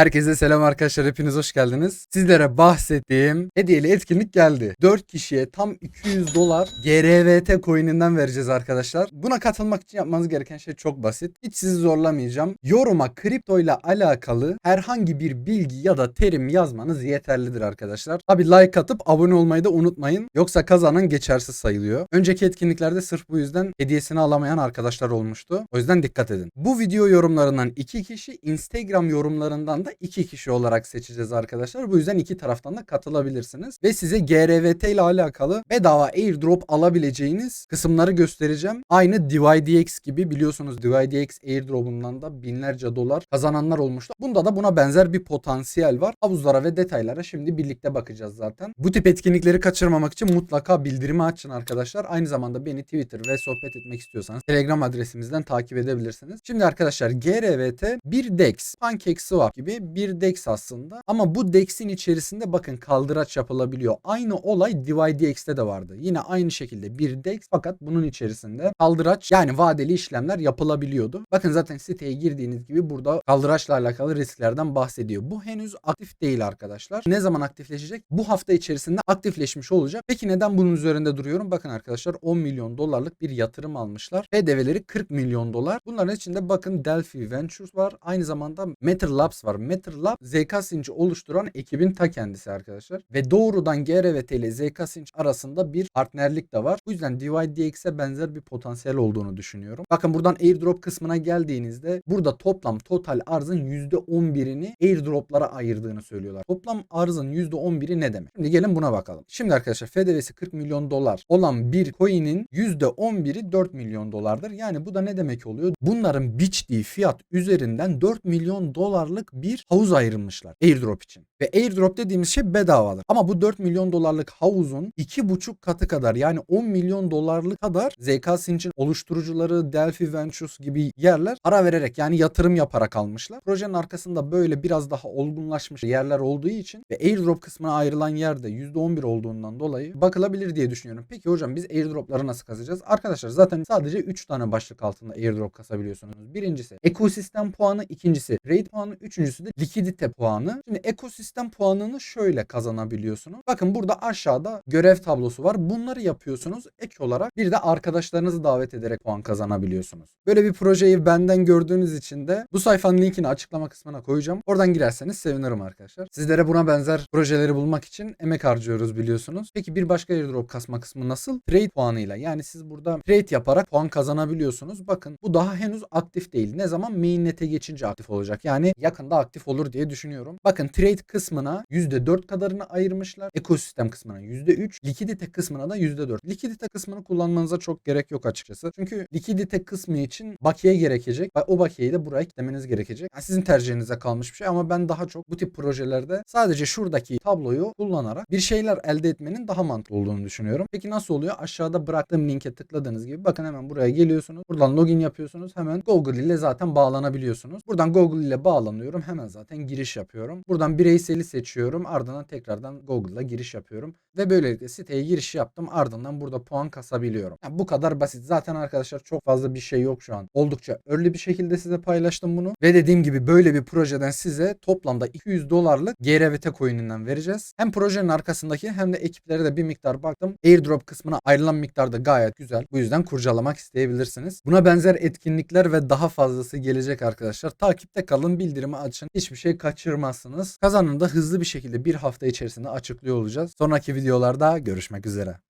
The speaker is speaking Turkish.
Herkese selam arkadaşlar hepiniz hoş geldiniz. Sizlere bahsettiğim hediyeli etkinlik geldi. 4 kişiye tam 200 dolar GRVT coin'inden vereceğiz arkadaşlar. Buna katılmak için yapmanız gereken şey çok basit. Hiç sizi zorlamayacağım. Yoruma kripto ile alakalı herhangi bir bilgi ya da terim yazmanız yeterlidir arkadaşlar. Tabi like atıp abone olmayı da unutmayın. Yoksa kazanan geçersiz sayılıyor. Önceki etkinliklerde sırf bu yüzden hediyesini alamayan arkadaşlar olmuştu. O yüzden dikkat edin. Bu video yorumlarından 2 kişi, Instagram yorumlarından da 2 kişi olarak seçeceğiz arkadaşlar. Bu yüzden iki taraftan da katılabilirsiniz. Ve size GRVT ile alakalı bedava airdrop alabileceğiniz kısımları göstereceğim. Aynı DYDX gibi biliyorsunuz DYDX airdrop'undan da binlerce dolar kazananlar olmuştu. Bunda da buna benzer bir potansiyel var. Havuzlara ve detaylara şimdi birlikte bakacağız zaten. Bu tip etkinlikleri kaçırmamak için mutlaka bildirimi açın arkadaşlar. Aynı zamanda beni Twitter ve sohbet etmek istiyorsanız Telegram adresimizden takip edebilirsiniz. Şimdi arkadaşlar GRVT bir DEX, PancakeSwap gibi bir DEX aslında. Ama bu DEX'in içerisinde bakın kaldıraç yapılabiliyor. Aynı olay DYDX'te de vardı. Yine aynı şekilde bir DEX fakat bunun içerisinde kaldıraç yani vadeli işlemler yapılabiliyordu. Bakın zaten siteye girdiğiniz gibi burada kaldıraçla alakalı risklerden bahsediyor. Bu henüz aktif değil arkadaşlar. Ne zaman aktifleşecek? Bu hafta içerisinde aktifleşmiş olacak. Peki neden bunun üzerinde duruyorum? Bakın arkadaşlar 10 milyon dolarlık bir yatırım almışlar. BDV'leri 40 milyon dolar. Bunların içinde bakın Delphi Ventures var. Aynı zamanda Matter Labs var. Matter Lab ZK Sinci oluşturan ekibin ta kendisi arkadaşlar. Ve doğrudan GRVT ile ZK Sinci arasında bir partnerlik de var. Bu yüzden DYDX'e benzer bir potansiyel olduğunu düşünüyorum. Bakın buradan airdrop kısmına geldiğinizde burada toplam total arzın %11'ini airdroplara ayırdığını söylüyorlar. Toplam arzın %11'i ne demek? Şimdi gelin buna bakalım. Şimdi arkadaşlar FDV'si 40 milyon dolar olan bir coin'in %11'i 4 milyon dolardır. Yani bu da ne demek oluyor? Bunların biçtiği fiyat üzerinden 4 milyon dolarlık bir havuz ayrılmışlar airdrop için. Ve airdrop dediğimiz şey bedavadır. Ama bu 4 milyon dolarlık havuzun 2,5 katı kadar yani 10 milyon dolarlık kadar ZK Sinç'in oluşturucuları Delphi Ventures gibi yerler para vererek yani yatırım yaparak almışlar. Projenin arkasında böyle biraz daha olgunlaşmış yerler olduğu için ve airdrop kısmına ayrılan yerde %11 olduğundan dolayı bakılabilir diye düşünüyorum. Peki hocam biz airdropları nasıl kazacağız? Arkadaşlar zaten sadece 3 tane başlık altında airdrop kasabiliyorsunuz. Birincisi ekosistem puanı, ikincisi rate puanı, üçüncüsü de likidite puanı. Şimdi ekosistem puanını şöyle kazanabiliyorsunuz. Bakın burada aşağıda görev tablosu var. Bunları yapıyorsunuz. Ek olarak bir de arkadaşlarınızı davet ederek puan kazanabiliyorsunuz. Böyle bir projeyi benden gördüğünüz için de bu sayfanın linkini açıklama kısmına koyacağım. Oradan girerseniz sevinirim arkadaşlar. Sizlere buna benzer projeleri bulmak için emek harcıyoruz biliyorsunuz. Peki bir başka airdrop kasma kısmı nasıl? Trade puanıyla. Yani siz burada trade yaparak puan kazanabiliyorsunuz. Bakın bu daha henüz aktif değil. Ne zaman mainnet'e geçince aktif olacak. Yani yakında aktif olur diye düşünüyorum. Bakın trade kısmına %4 kadarını ayırmışlar. Ekosistem kısmına %3. Likidite kısmına da %4. Likidite kısmını kullanmanıza çok gerek yok açıkçası. Çünkü likidite kısmı için bakiye gerekecek. O bakiyeyi de buraya eklemeniz gerekecek. Yani sizin tercihinize kalmış bir şey ama ben daha çok bu tip projelerde sadece şuradaki tabloyu kullanarak bir şeyler elde etmenin daha mantıklı olduğunu düşünüyorum. Peki nasıl oluyor? Aşağıda bıraktığım linke tıkladığınız gibi bakın hemen buraya geliyorsunuz. Buradan login yapıyorsunuz. Hemen Google ile zaten bağlanabiliyorsunuz. Buradan Google ile bağlanıyorum. Hemen zaten giriş yapıyorum. Buradan bireyseli seçiyorum. Ardından tekrardan Google'la giriş yapıyorum. Ve böylelikle siteye giriş yaptım. Ardından burada puan kasabiliyorum. Yani bu kadar basit. Zaten arkadaşlar çok fazla bir şey yok şu an. Oldukça early bir şekilde size paylaştım bunu. Ve dediğim gibi böyle bir projeden size toplamda 200 dolarlık GRVT coin'inden vereceğiz. Hem projenin arkasındaki hem de ekiplere de bir miktar baktım. Airdrop kısmına ayrılan miktar da gayet güzel. Bu yüzden kurcalamak isteyebilirsiniz. Buna benzer etkinlikler ve daha fazlası gelecek arkadaşlar. Takipte kalın, bildirimi açın. Hiçbir şey kaçırmazsınız. Kazanını da hızlı bir şekilde bir hafta içerisinde açıklıyor olacağız. Sonraki videolarda görüşmek üzere.